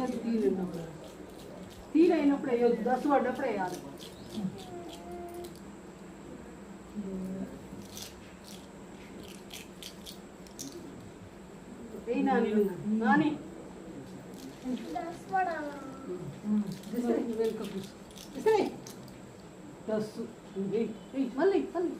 వేయద్దు తీరు అయినప్పుడు తీరు అయినప్పుడు వేయద్దు దశ పడ్డప్పుడు వేయాలి మళ్ళీ మళ్ళీ